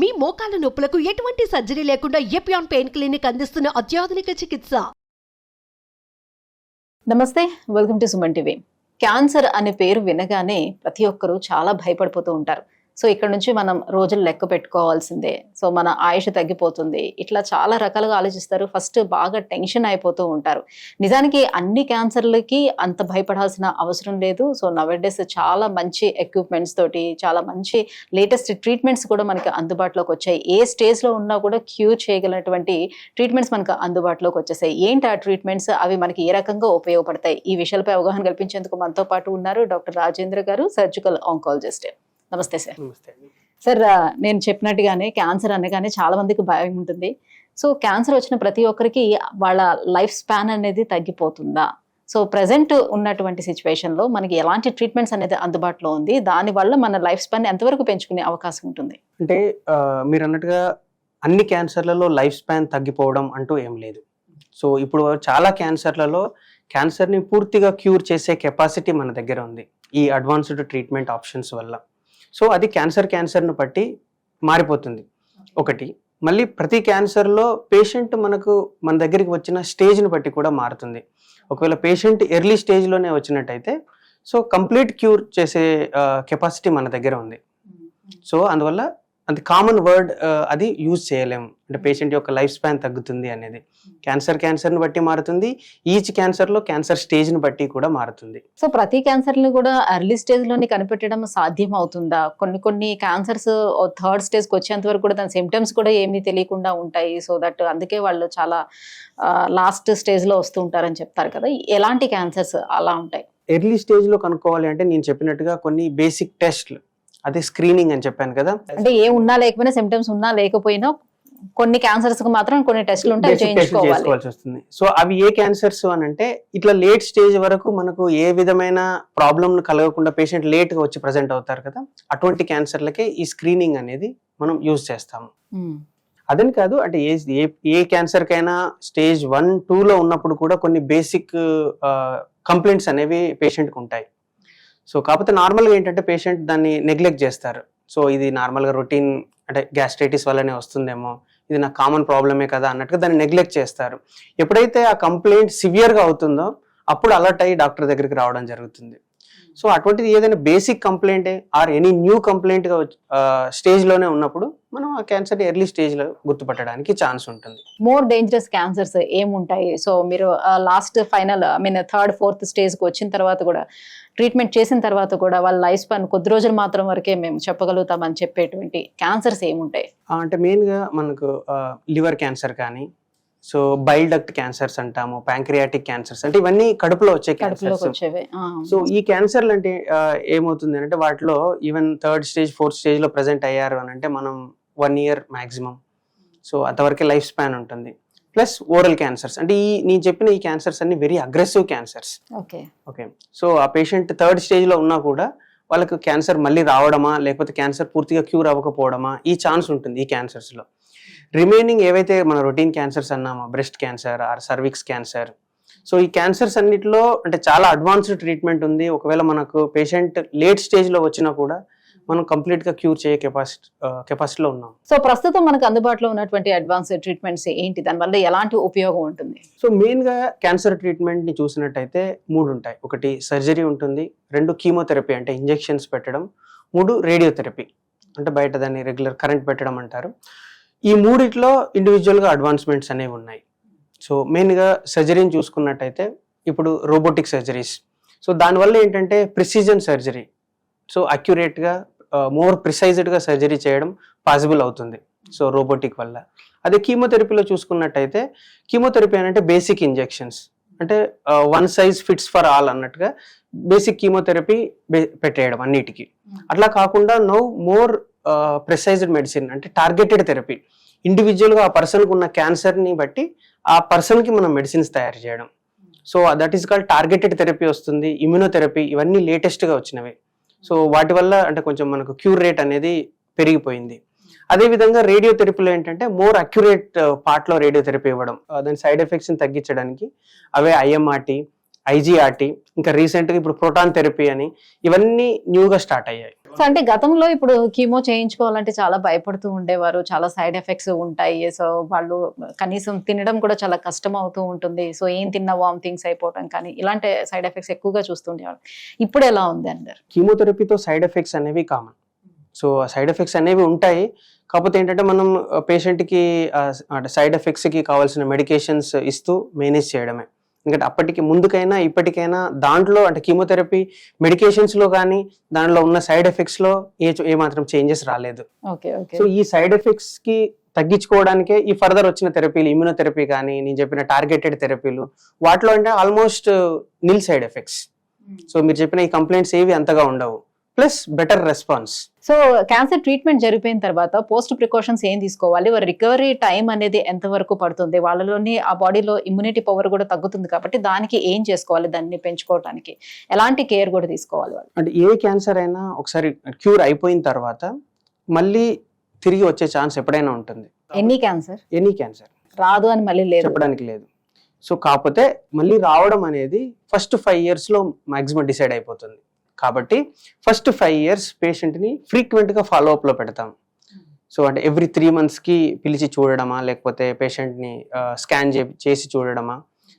మీ మోకాల నొప్పులకు ఎటువంటి సర్జరీ లేకుండా ఎపియాన్ పెయిన్ క్లినిక్ అందిస్తున్న అత్యాధునిక చికిత్స. నమస్తే welcome to Suman TV. Cancer అనే పేరు వినగానే ప్రతి ఒక్కరూ చాలా భయపడిపోతూ ఉంటారు. సో ఇక్కడ నుంచి మనం రోజులు లెక్క పెట్టుకోవాల్సిందే. సో మన ఆయుష్ తగ్గిపోతుంది. ఇట్లా చాలా రకాలుగా ఆలోచిస్తారు. ఫస్ట్ బాగా టెన్షన్ అయిపోతూ ఉంటారు. నిజానికి అన్ని క్యాన్సర్లకి అంత భయపడాల్సిన అవసరం లేదు. సో నవడేస్ చాలా మంచి ఎక్విప్మెంట్స్ తోటి చాలా మంచి లేటెస్ట్ ట్రీట్మెంట్స్ కూడా మనకి అందుబాటులోకి వచ్చాయి. ఏ స్టేజ్లో ఉన్నా కూడా క్యూర్ చేయగలిగినటువంటి ట్రీట్మెంట్స్ మనకు అందుబాటులోకి వచ్చేసాయి. ఏంటి ఆ ట్రీట్మెంట్స్ అవి మనకి ఏ రకంగా ఉపయోగపడతాయి? ఈ విషయాలపై అవగాహన కల్పించేందుకు మనతో పాటు ఉన్నారు డాక్టర్ రాజేంద్ర గారు సర్జికల్ ఆంకాలజిస్ట్ నమస్తే సార్. సార్ నేను చెప్పినట్టుగానే క్యాన్సర్ అనగానే చాలా మందికి భయం ఉంటుంది. సో క్యాన్సర్ వచ్చిన ప్రతి ఒక్కరికి వాళ్ళ లైఫ్ స్పాన్ అనేది తగ్గిపోతుందా? సో ప్రజెంట్ ఉన్నటువంటి situation లో మనకి ఎలాంటి ట్రీట్మెంట్స్ అనేది అందుబాటులో ఉంది? దానివల్ల మన లైఫ్ స్పాన్ ఎంతవరకు పెంచుకునే అవకాశం ఉంటుంది? అంటే మీరు అన్నట్టుగా అన్ని క్యాన్సర్లలో లైఫ్ స్పాన్ తగ్గిపోవడం అంటూ ఏం లేదు. సో ఇప్పుడు చాలా క్యాన్సర్లలో క్యాన్సర్ని పూర్తిగా క్యూర్ చేసే కెపాసిటీ మన దగ్గర ఉంది. ఈ అడ్వాన్స్డ్ ట్రీట్మెంట్ ఆప్షన్స్ వల్ల. సో అది క్యాన్సర్ క్యాన్సర్ను బట్టి మారిపోతుంది. ఒకటి. మళ్ళీ ప్రతి క్యాన్సర్లో పేషెంట్ మనకు మన దగ్గరికి వచ్చిన స్టేజ్ని బట్టి కూడా మారుతుంది. ఒకవేళ పేషెంట్ ఎర్లీ స్టేజ్లోనే వచ్చినట్టయితే సో కంప్లీట్ క్యూర్ చేసే కెపాసిటీ మన దగ్గర ఉంది. సో అందువల్ల అది కామన్ వర్డ్ అది యూజ్ చేయలేము అంటే పేషెంట్ యొక్క లైఫ్ స్పాన్ తగ్గుతుంది అనేది. క్యాన్సర్ క్యాన్సర్ని బట్టి మారుతుంది. ఈచ్ క్యాన్సర్లో క్యాన్సర్ స్టేజ్ని బట్టి కూడా మారుతుంది. సో ప్రతి క్యాన్సర్ని కూడా ఎర్లీ స్టేజ్లోని కనిపెట్టడం సాధ్యం అవుతుందా కొన్ని కొన్ని క్యాన్సర్స్ థర్డ్ స్టేజ్కి వచ్చేంత వరకు కూడా దాని సిమ్టమ్స్ కూడా ఏమీ తెలియకుండా ఉంటాయి. సో దట్ అందుకే వాళ్ళు చాలా లాస్ట్ స్టేజ్లో వస్తూ ఉంటారని చెప్తారు కదా. ఎలాంటి క్యాన్సర్స్ అలా ఉంటాయి? ఎర్లీ స్టేజ్లో కనుక్కోవాలి అంటే నేను చెప్పినట్టుగా కొన్ని బేసిక్ టెస్ట్లు అదే స్క్రీనింగ్ అని చెప్పాను కదా. అంటే ఏ ఉన్నా లేకపోయినా సిమ్టమ్స్ ఉన్నా లేకపోయినా కొన్ని క్యాన్సర్స్కు మాత్రం కొన్ని టెస్టులు ఉంటాయి చేసుకోవాల్సి వస్తుంది. సో అవి ఏ క్యాన్సర్స్ అని అంటే ఇట్లా లేట్ స్టేజ్ వరకు మనకు ఏ విధమైన ప్రాబ్లమ్ కలగకుండా పేషెంట్ లేట్గా వచ్చి ప్రజెంట్ అవుతారు కదా అటువంటి క్యాన్సర్లకే ఈ స్క్రీనింగ్ అనేది మనం యూజ్ చేస్తాము. ఉమ్. అదని కాదు అంటే ఏ ఏ ఏ క్యాన్సర్ కైనా స్టేజ్ వన్లో ఉన్నప్పుడు కూడా కొన్ని బేసిక్ కంప్లైంట్స్ అనేవి patient కి ఉంటాయి. సో కాకపోతే నార్మల్గా ఏంటంటే పేషెంట్ దాన్ని నెగ్లెక్ట్ చేస్తారు. సో ఇది నార్మల్గా రొటీన్ అంటే గ్యాస్ట్రైటిస్ వల్లనే వస్తుందేమో ఇది నాకు కామన్ ప్రాబ్లమే కదా అన్నట్టుగా దాన్ని నెగ్లెక్ట్ చేస్తారు. ఎప్పుడైతే ఆ కంప్లైంట్ సివియర్గా అవుతుందో అప్పుడు అలర్ట్ అయ్యి డాక్టర్ దగ్గరికి రావడం జరుగుతుంది. సో అటువంటిది ఏదైనా బేసిక్ కంప్లైంటే ఆర్ ఎనీ న్యూ కంప్లైంట్గా స్టేజ్లోనే ఉన్నప్పుడు మనం ఆ క్యాన్సర్ ఎర్లీ స్టేజ్లో గుర్తుపట్టడానికి ఛాన్స్ ఉంటుంది. మోర్ డేంజరస్ క్యాన్సర్స్ ఏముంటాయి? సో మీరు last final I mean third fourth స్టేజ్కి వచ్చిన తర్వాత కూడా ట్రీట్మెంట్ చేసిన తర్వాత కూడా వాళ్ళ లైఫ్ స్పాన్ కొద్ది రోజులు మాత్రం వరకే మేము చెప్పగలుగుతామని చెప్పేటువంటి క్యాన్సర్స్ ఏముంటాయి? అంటే మెయిన్గా మనకు లివర్ క్యాన్సర్ కానీ సో బైల్ డక్ట్ క్యాన్సర్స్ అంటాము ప్యాంక్రియాటిక్ క్యాన్సర్స్ అంటే ఇవన్నీ కడుపులో వచ్చే క్యాన్సర్స్. సో ఈ క్యాన్సర్లు అంటే ఏమవుతుంది అంటే వాటిలో ఈవెన్ థర్డ్ స్టేజ్ ఫోర్త్ స్టేజ్లో ప్రజెంట్ అయ్యారు అని అంటే మనం వన్ ఇయర్ మ్యాక్సిమం సో అంతవరకే లైఫ్ స్పాన్ ఉంటుంది. ప్లస్ ఓరల్ క్యాన్సర్స్ అంటే ఈ నేను చెప్పిన ఈ క్యాన్సర్స్ అన్ని very aggressive cancers okay okay so ఆ పేషెంట్ థర్డ్ స్టేజ్లో ఉన్నా కూడా వాళ్ళకు క్యాన్సర్ మళ్ళీ రావడమా లేకపోతే క్యాన్సర్ పూర్తిగా క్యూర్ అవ్వకపోవడమా ఈ ఛాన్స్ ఉంటుంది ఈ క్యాన్సర్స్లో రిమైనింగ్ ఏవైతే మన routine cancers అన్నామో breast cancer or cervix cancer so ఈ క్యాన్సర్స్ అన్నిటిలో అంటే చాలా అడ్వాన్స్డ్ ట్రీట్మెంట్ ఉంది. ఒకవేళ మనకు పేషెంట్ లేట్ స్టేజ్లో వచ్చినా కూడా మనం కంప్లీట్గా క్యూర్ చేయ కెపాసిటీ కెపాసిటీలో ఉన్నాం. సో ప్రస్తుతం మనకు అందుబాటులో ఉన్నటువంటి అడ్వాన్స్ ట్రీట్మెంట్స్ ఏంటి? దానివల్ల ఎలాంటి ఉపయోగం ఉంటుంది? సో మెయిన్గా క్యాన్సర్ ట్రీట్మెంట్ని చూసినట్టయితే మూడు ఉంటాయి. ఒకటి సర్జరీ ఉంటుంది. రెండు కీమోథెరపీ అంటే ఇంజెక్షన్స్ పెట్టడం. మూడు రేడియోథెరపీ అంటే బయట దాన్ని రెగ్యులర్ కరెంట్ పెట్టడం అంటారు. ఈ మూడిట్లో ఇండివిజువల్గా అడ్వాన్స్మెంట్స్ అనేవి ఉన్నాయి. సో మెయిన్గా సర్జరీని చూసుకున్నట్టయితే ఇప్పుడు రోబోటిక్ సర్జరీస్ సో దానివల్ల ఏంటంటే ప్రిసిజన్ సర్జరీ సో అక్యురేట్గా మోర్ ప్రిసైజ్డ్గా సర్జరీ చేయడం పాసిబుల్ అవుతుంది. సో రోబోటిక్ వల్ల. అదే కీమోథెరపీలో చూసుకున్నట్టయితే కీమోథెరపీ అని అంటే బేసిక్ ఇంజెక్షన్స్ అంటే one size fits for all అన్నట్టుగా బేసిక్ కీమోథెరపీ పెట్టేయడం అన్నిటికీ. అట్లా కాకుండా నో మోర్ ప్రిసైజ్డ్ మెడిసిన్ అంటే టార్గెటెడ్ థెరపీ ఇండివిజువల్గా ఆ పర్సన్కి ఉన్న క్యాన్సర్ని బట్టి ఆ పర్సన్కి మనం మెడిసిన్స్ తయారు చేయడం. So that is called targeted therapy వస్తుంది ఇమ్యూనోథెరపీ ఇవన్నీ లేటెస్ట్గా వచ్చినవి. సో వాటి వల్ల అంటే కొంచెం మనకు క్యూర్ రేట్ అనేది పెరిగిపోయింది. అదేవిధంగా రేడియోథెరపీలో ఏంటంటే మోర్ అక్యురేట్ పార్ట్లో రేడియోథెరపీ ఇవ్వడం uh, దాని సైడ్ ఎఫెక్ట్స్ని తగ్గించడానికి అవే ఐఎంఆర్టీ ఐజీఆర్టీ ఇంకా రీసెంట్గా ఇప్పుడు ప్రోటాన్ థెరపీ అని ఇవన్నీ న్యూగా స్టార్ట్ అయ్యాయి. సో అంటే గతంలో ఇప్పుడు కీమో చేయించుకోవాలంటే చాలా భయపడుతూ ఉండేవారు. చాలా సైడ్ ఎఫెక్ట్స్ ఉంటాయి. సో వాళ్ళు కనీసం తినడం కూడా చాలా కష్టం అవుతూ ఉంటుంది. సో ఏం తిన్నా వామిటింగ్స్ అయిపోవడం కానీ ఇలాంటి సైడ్ ఎఫెక్ట్స్ ఎక్కువగా చూస్తుండేవారు ఇప్పుడు ఎలా ఉంది అందరు కీమోథెరపీతో సైడ్ ఎఫెక్ట్స్ అనేవి కామన్. సో ఆ సైడ్ ఎఫెక్ట్స్ అనేవి ఉంటాయి. కాకపోతే ఏంటంటే మనం పేషెంట్కి అంటే సైడ్ ఎఫెక్ట్స్కి కావాల్సిన మెడికేషన్స్ ఇస్తూ మేనేజ్ చేయడమే. ఎందుకంటే అప్పటికి ముందుకైనా ఇప్పటికైనా దాంట్లో అంటే కీమోథెరపీ మెడికేషన్స్లో కానీ దాంట్లో ఉన్న సైడ్ ఎఫెక్ట్స్లో ఏ ఏ మాత్రం చేంజెస్ రాలేదు. సో ఈ సైడ్ ఎఫెక్ట్స్కి తగ్గించుకోవడానికే ఈ ఫర్దర్ వచ్చిన థెరపీలు ఇమ్యూనోథెరపీ కానీ నేను చెప్పిన టార్గెటెడ్ థెరపీలు వాటిలో అంటే almost nil side effects. So మీరు చెప్పిన ఈ కంప్లైంట్స్ ఏవి అంతగా ఉండవు. Plus better response. So cancer treatment జరిపోయిన తర్వాత పోస్ట్ ప్రికాషన్స్ ఏం తీసుకోవాలి? వారి రికవరీ టైం అనేది ఎంత వరకు పడుతుంది? వాళ్ళలోని ఆ బాడీలో ఇమ్యూనిటీ పవర్ కూడా తగ్గుతుంది కాబట్టి దానికి ఏం చేసుకోవాలి? దాన్ని పెంచుకోవడానికి ఎలాంటి కేర్ కూడా తీసుకోవాలి వాళ్ళు. అంటే ఏ క్యాన్సర్ అయినా ఒకసారి క్యూర్ అయిపోయిన తర్వాత మళ్ళీ తిరిగి వచ్చే ఛాన్స్ ఎప్పుడైనా ఉంటుంది. ఎన్ని క్యాన్సర్? Any cancer. రాదు అని మళ్ళీ లేదు. చెప్పడానికి లేదు. సో కాకపోతే మళ్ళీ రావడం అనేది ఫస్ట్ ఫైవ్ ఇయర్స్లో మాక్సిమం డిసైడ్ అయిపోతుంది. కాబట్టి ఫస్ట్ ఫైవ్ ఇయర్స్ పేషెంట్ని ఫ్రీక్వెంట్గా ఫాలో అప్లో పెడతాం. సో అంటే ఎవ్రీ త్రీ మంత్స్కి పిలిచి చూడడమా లేకపోతే పేషెంట్ని స్కాన్ చేసి చూడడమా?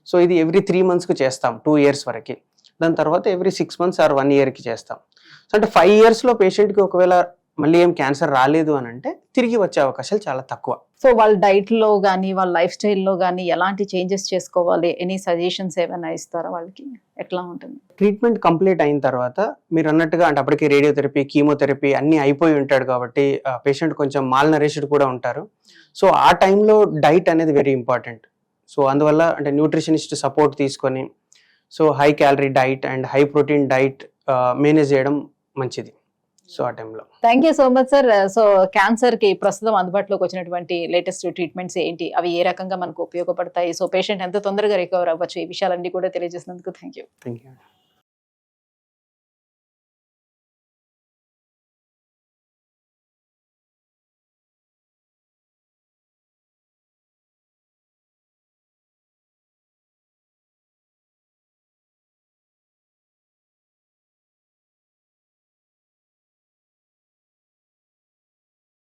సో ఇది ఎవ్రీ త్రీ మంత్స్కి చేస్తాం టూ ఇయర్స్ వరకు. దాని తర్వాత every six months or one ఇయర్కి చేస్తాం. సో అంటే ఫైవ్ ఇయర్స్లో పేషెంట్కి ఒకవేళ మళ్ళీ ఏం క్యాన్సర్ రాలేదు అని అంటే తిరిగి వచ్చే అవకాశాలు చాలా తక్కువ. సో వాళ్ళ డైట్లో కానీ వాళ్ళ లైఫ్ స్టైల్లో కానీ ఎలాంటి చేంజెస్ చేసుకోవాలి? ఎనీ సజెషన్స్ ఏమైనా ఇస్తారా వాళ్ళకి? ఎట్లా ఉంటుంది? ట్రీట్మెంట్ కంప్లీట్ అయిన తర్వాత మీరు అన్నట్టుగా అంటే అప్పటికి రేడియోథెరపీ కీమోథెరపీ అన్నీ అయిపోయి ఉంటాడు కాబట్టి పేషెంట్ కొంచెం మాల్ నరేషడ్ కూడా ఉంటారు. సో ఆ టైంలో డైట్ అనేది వెరీ ఇంపార్టెంట్ సో అందువల్ల అంటే న్యూట్రిషనిస్ట్ సపోర్ట్ తీసుకొని so high calorie diet and high protein diet manage చేయడం మంచిది. సో ఆ టైంలో. Thank you so much sir so క్యాన్సర్కి ప్రస్తుతం అందుబాటులోకి వచ్చినటువంటి లేటెస్ట్ ట్రీట్మెంట్స్ ఏంటి? అవి ఏ రకంగా మనకు ఉపయోగపడతాయి? సో పేషెంట్ ఎంత తొందరగా రికవర్ అవ్వచ్చు? ఈ విషయాలన్నీ కూడా తెలియజేసినందుకు థ్యాంక్ యూ థ్యాంక్ యూ